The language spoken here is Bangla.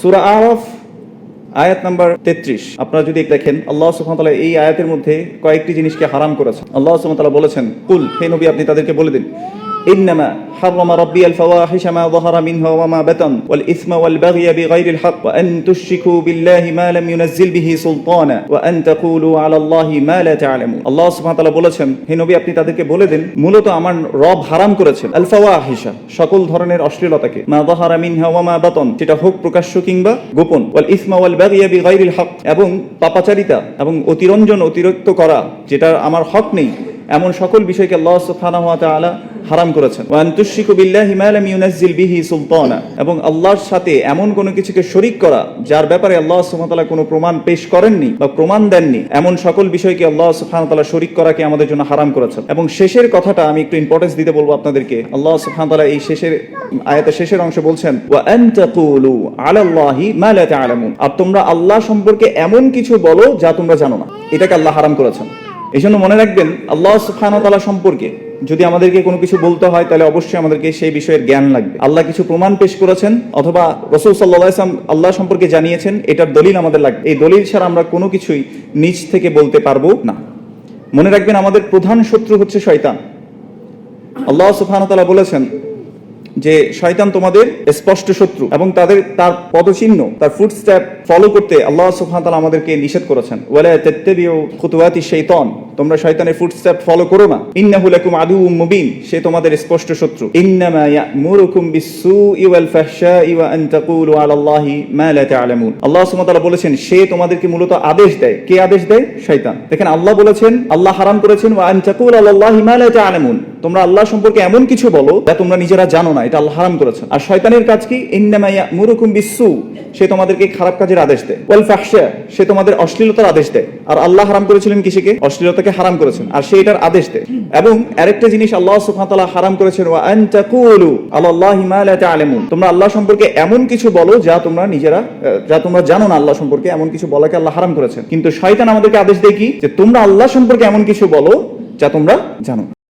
সূরা আরফ, আয়াত নাম্বার তেত্রিশ। আপনারা যদি দেখেন, আল্লাহ সুবহানাহু এই আয়াতের মধ্যে কয়েকটি জিনিসকে হারাম করেছেন। আল্লাহ সুহামতাল্লাহ বলেছেন, কুল, হে নবী, আপনি তাদেরকে বলে দিন। إنما حرم ربي الفواحش ما ظهر منها وما بطن والإثم والبغي بغير الحق وأن تشركوا بالله ما لم ينزل به سلطانا وأن تقولوا على الله ما لا تعلمون আল্লাহ সুবহানাহু ওয়া তাআলা বলেছেন হে নবী আপনি তাদেরকে বলে দিন মূলত আমার রব হারাম করেছেন আল ফাওয়াহিশা সকল ধরনের অশ্লীলতাকে মা যাহারা মিনহা ওয়া মা বাতন যেটা হোক প্রকাশ্য কিংবা গোপন ওয়াল ইসমা ওয়াল বাগিয়া বিগাইরিল হক এবং পাপাচারিতা এবং অতিরঞ্জন অতিরিক্ত করা যেটা আমার হক নেই এমন সকল বিষয়কে আল্লাহ সুবহানাহু ওয়া তাআলা হারাম করেছেন। এবং আল্লাহর সাথে এমন কোনো কিছুকে শরীক করা, যার ব্যাপারে আল্লাহ তাআলা কোনো প্রমাণ পেশ করেননি বা প্রমাণ দেননি, এমন সকল বিষয়কে আল্লাহ তাআলা শরীক করাকে আমাদের জন্য হারাম করেছেন। এবং শেষের কথাটা আমি একটু ইম্পর্টেন্স দিতে বলব আপনাদেরকে। আল্লাহ সুবহানাহু এই শেষের, আয়াতের শেষের অংশে বলছেন আর তোমরা আল্লাহ সম্পর্কে এমন কিছু বলো যা তোমরা জানো না। এটাকে আল্লাহ হারাম করেছেন। এই জন্য মনে রাখবেন, আল্লাহ ওয়া সম্পর্কে যদি আমাদেরকে কোনো কিছু বলতে হয়, তাহলে অবশ্যই আমাদেরকে সেই বিষয়ের জ্ঞান লাগবে। আল্লাহ কিছু প্রমাণ পেশ করেছেন, অথবা রসুল সাল্লাহ ইসলাম আল্লাহ সম্পর্কে জানিয়েছেন, এটার দলিল আমাদের লাগবে। এই দলিল ছাড়া আমরা কোনো কিছুই নিজ থেকে বলতে পারব না। মনে রাখবেন, আমাদের প্রধান শত্রু হচ্ছে শয়তান। আল্লাহ ওয়া বলেছেন যে শয়তান তোমাদের স্পষ্ট শত্রু এবং তাদের, তার পদচিহ্ন, তার ফুটস্টেপ ফলো করতে আল্লাহ সুবহানাহু ওয়া তাআলা আমাদেরকে নিষেধ করেছেন। ওয়ালা তোমরা শয়তানের ফুটস্টেপ ফলো করো না। ইন্নাহু লাকুম আদুউম মুবিন, সে তোমাদের স্পষ্ট শত্রু। ইন্নামা ইয়ামুরুকুম বিসসুই ওয়াল ফাহশাই ওয়া আন তাকুলু আলাল্লাহি মা লা তা'লামুন। আল্লাহ সুবহানাহু তাআলা বলেছেন, সে তোমাদেরকে মূলত আদেশ দেয়। কে আদেশ দেয়? শয়তান। দেখেন আল্লাহ বলেছেন, আল্লাহ হারাম করেছেন, ওয়া আন তাকুলু আলাল্লাহি মা লা তা'লামুন। তোমরা আল্লাহ সম্পর্কে এমন কিছু বলো যা তোমরা নিজেরা জানো না, এটা আল্লাহ হারাম করেছেন। আর শয়তানের কাজ কি? ইন্নামা ইয়ামুরুকুম বিসসু সে তোমাদেরকে খারাপ কাজের আদেশ দেয়। ওয়াল ফাহশা, সে তোমাদের অশ্লীলতার আদেশ দেয়। আর আল্লাহ হারাম করেছিলেন কিসেকে? অশ্লীলতাকে হারাম করেছেন। আর সে এটার আদেশ দেয়। এবং আরেকটা জিনিস আল্লাহ সুবহানাহু হারাম করেছেন, ওয়া আন তাকুলু আলাল্লাহি মা লা তোমরা আল্লাহ সম্পর্কে এমন কিছু বলো যা তোমরা নিজেরা যা তোমরা জানো না আল্লাহ সম্পর্কে, এমন কিছু বলাকে আল্লাহ হারাম করেছেন। কিন্তু শয়তান আমাদেরকে আদেশ দেয় কি? যে তোমরা আল্লাহ সম্পর্কে এমন কিছু বলো যা তোমরা জানো